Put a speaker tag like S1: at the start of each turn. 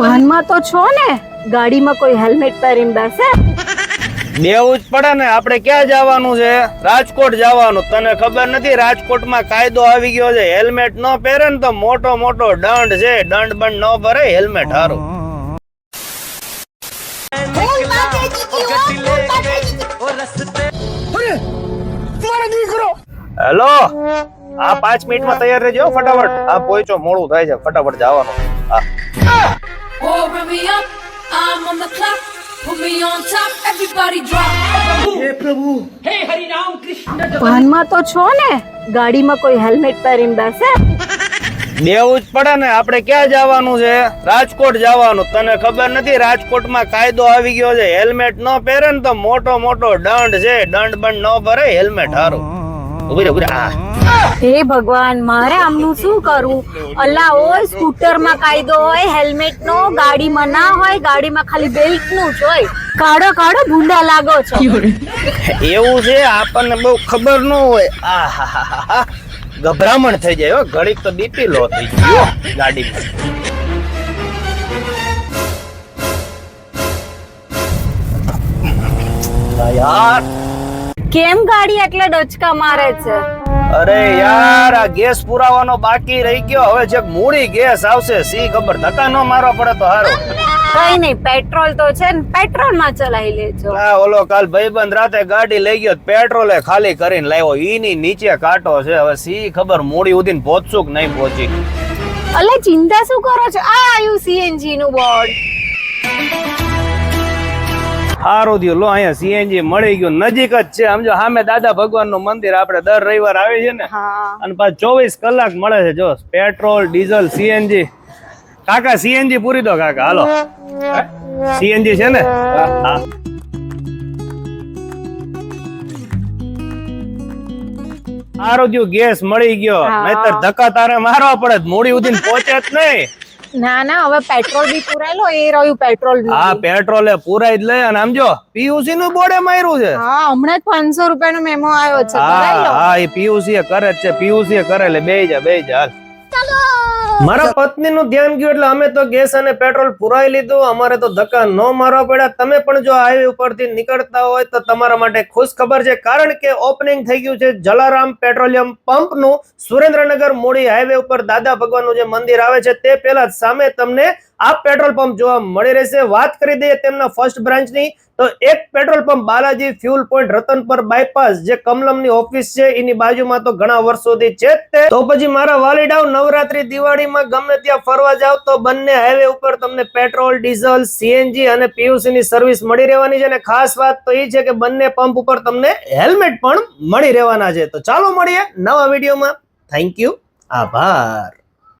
S1: ભાનમાં તો છો ને. ગાડીમાં કોઈ હેલ્મેટ પહેરીને બેસે.
S2: દેવું જ પડે ને આપણે ક્યાં જવાનું છે? રાજકોટ જવાનું. તને ખબર નથી રાજકોટમાં કાયદો આવી ગયો છે હેલ્મેટ ન પહેરે ને તો મોટો મોટો દંડ છે. દંડ બંડ ન ભરે હેલ્મેટ હારું. હેલો આ પાંચ મિનિટમાં તૈયાર રહેજો ફટાફટ. આ પહોંચો મોડું થાય છે ફટાફટ જવાનું. હા.
S3: On the clock. Put me on top, everybody drop.
S1: ભાનમાં તો છો ને? ગાડીમાં કોઈ હેલ્મેટ પહેરીને બેસે?
S2: દેવું જ પડે ને. આપણે ક્યાં જવાનું છે? રાજકોટ જવાનું. તને ખબર નથી રાજકોટમાં કાયદો આવી ગયો છે. હેલ્મેટ ન પહેરે ને તો મોટો મોટો દંડ છે. દંડ બંડ ન ભરે હેલ્મેટ હારું. ઊભી રહે ઊભી આ.
S1: હે ભગવાન મારે આમનું શું કરું અલ્લા હોય સ્કૂટરમાં કાયદો હોય હેલ્મેટ નો ગાડીમાં ના હોય ગાડીમાં ખાલી બેલ્ટનું જ હોય. કાઢો કાઢો ભૂંડા લાગો છો.
S2: એવું છે આપણને બહુ ખબર ન હોય. આ હા હા હા હા ગભરામણ થઈ જાય હો. ઘડીક તો બીપી લો થઈ ગયો ગાડીમાં. યાર.
S1: કેમ ગાડી એટલે ડચકા મારે છે?
S2: અરે યાર આ ગેસ પુરાવાનો બાકી રહી ગયો. હવે જે મૂડી ગેસ આવશે સી ખબર. ધક્કા ન મારવા પડે તો હારું.
S1: કઈ નહીં પેટ્રોલ તો છે ને પેટ્રોલમાં ચલાવી લેજો.
S2: હા ઓલો કાલ ભાઈબંધ રાતે ગાડી લઈ ગયો પેટ્રોલે ખાલી કરીને લાવ્યો. ઈની નીચે કાંટો છે. હવે સી ખબર મૂડી ઉધીને પહોંચશું કે નહીં પહોંચી
S1: અલે ચિંતા શું કરો છો? આ આયુ સીએનજી નું બોર્ડ.
S2: સારું થયું. લો અહીંયા સીએનજી મળી ગયું. નજીક જ છે. સમજો સામે દાદા ભગવાનનું મંદિર આપણે દર રવિવાર આવે છે ને અને પાછ ચોવીસ કલાક મળે છે. જો પેટ્રોલ ડીઝલ સીએનજી કાકા સીએનજી પૂરી દો કાકા. હાલો. સીએનજી છે ને? હા સારું ગેસ મળી ગયો. નહીતર ધક્કા તારે મારવા પડે. મૂડી ઉધીને પહોંચે જ નહીં.
S1: ના ના હવે પેટ્રોલ બી પુરાયેલો એ રહ્યું પેટ્રોલ
S2: હા પેટ્રોલ એ પુરાઈ જ લે અને આમ જો પીયુસી નું બોર્ડે માર્યું છે.
S1: હા હમણાં જ પાંચસો રૂપિયાનો મેમો આવ્યો છે
S2: હા હા એ પીયુસી એ કરે જ છે પીયુસી એ કરે એટલે બે જા બે જા મારા પત્ની નું ધ્યાન ગયું એટલે અમે તો ગેસ અને પેટ્રોલ પુરાઈ લીધું. અમારે તો ધક્કા ન મારવા પડ્યા. તમે પણ જો હાઈવે ઉપરથી નીકળતા હોય તો તમારા માટે ખુશ ખબર છે. કારણ કે ઓપનિંગ થઈ ગયું છે જલારામ પેટ્રોલિયમ પંપનું સુરેન્દ્રનગર મોડી હાઈવે ઉપર દાદા ભગવાનનું જે મંદિર આવે છે તે પહેલા જ સામે તમને આ પેટ્રોલ પંપ જોવા મળી રહેશે. વાત કરી દઈએ તેમના ફર્સ્ટ બ્રાન્ચની તો એક petrol pump Balaji fuel point Ratanpar bypass, જે કમલમની ઓફિસ છે, એની બાજુમાં તો ઘણા વર્ષોથી છે તે. પછી મારા વાલીડાઓ નવરાત્રી દિવાળીમાં ગમે ત્યાં ફરવા જાવ તો બંને હાઈવે ઉપર તમને પેટ્રોલ, ડીઝલ, સીએનજી અને પીયુસી ની સર્વિસ મળી રહેવાની છે અને ખાસ વાત તો એ છે કે બંને પંપ ઉપર તમને હેલ્મેટ પણ મળી રહેવાના છે. તો ચાલો મળીએ નવા વિડીયોમાં. થેન્ક યુ આભાર.